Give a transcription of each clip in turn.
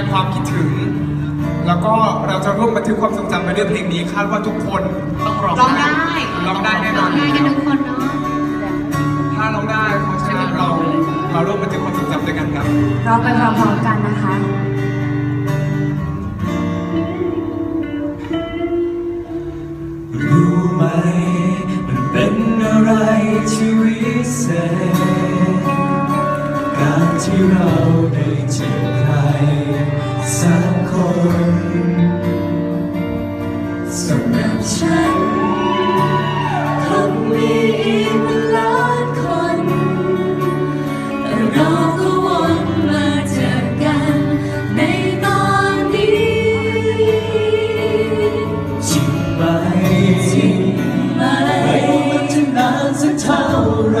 นความคิดถึง แล้วก็เราจะร่วมบันทึกความทรงจำไปด้วยเพลงนี้คาดว่าทุกคนต้องร้องร้องได้ร้องได้แน่นอนร้องได้กันทุกคนเนาะถ้าร้องได้เพราะฉะนั้นเราเราร่วมบันทึกความทรงจำด้วยกันครับร้องไปพร้อมๆกันนะคะรู้ไหมมันเป็นอะไรที่วิเศษการที่เราได้เจอใคร สักคนสำหรับฉันคงมีอีกเป็นล้านคนแต่เราก็วนมาเจอกันในตอนนี้จริงไหมจริงไหมไม่ว่ามันจะนานสักเท่าไร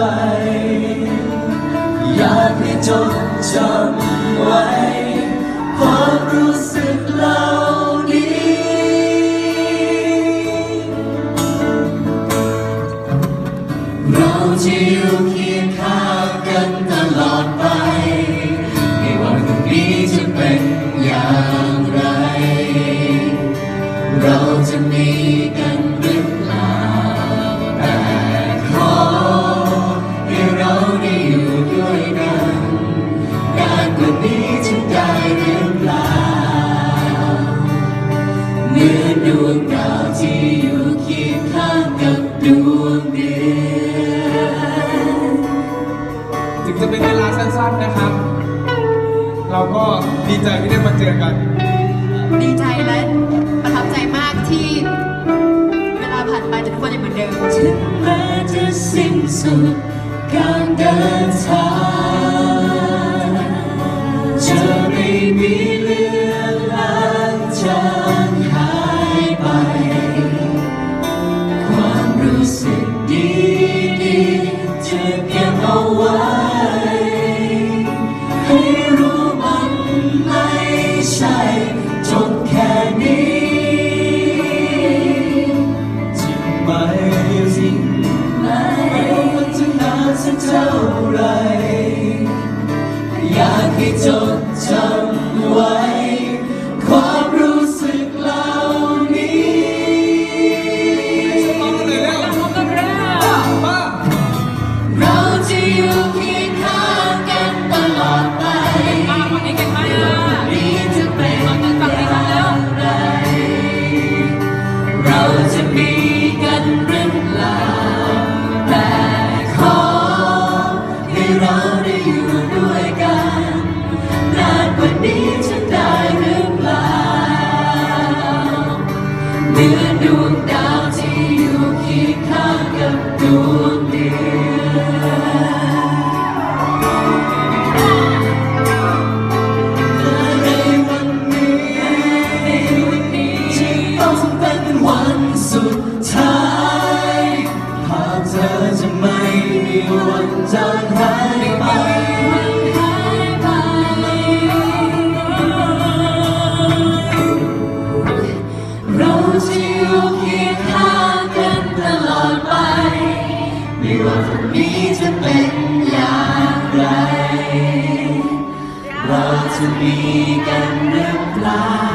อยากให้จดจำไว้ความ รู้สึกเหล่านี้ เราจะอยู่เคียงข้างกันตลอดไปไม่ว่าพรุ่งนี้จะเป็นอย่างไร เราจะมีกัน ดีใจที่ได้มาเจอกัน ดีใจและประทับใจมากที่เวลาผ่านไปแต่ทุกคนยังเหมือนเดิม ถึงแม้จะสิ้นสุดการเดินทาง อ เหมือนดวงดาว ว่าพรุ่งนี้จะเป็นอย่างไร เราจะมีกันหรือเปล่า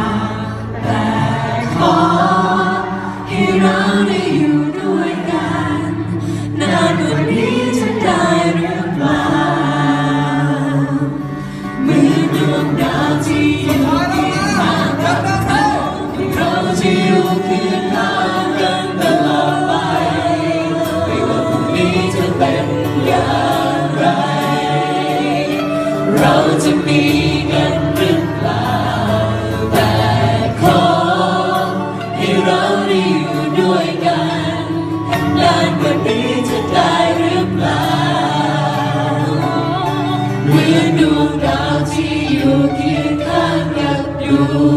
จะมีกันหรือเปล่าแต่ขอให้เราได้อยู่ด้วยกันนานกว่านี้จะได้หรือเปล่าเหมือดูดาวที่อยู่เคียงข้างกับดวง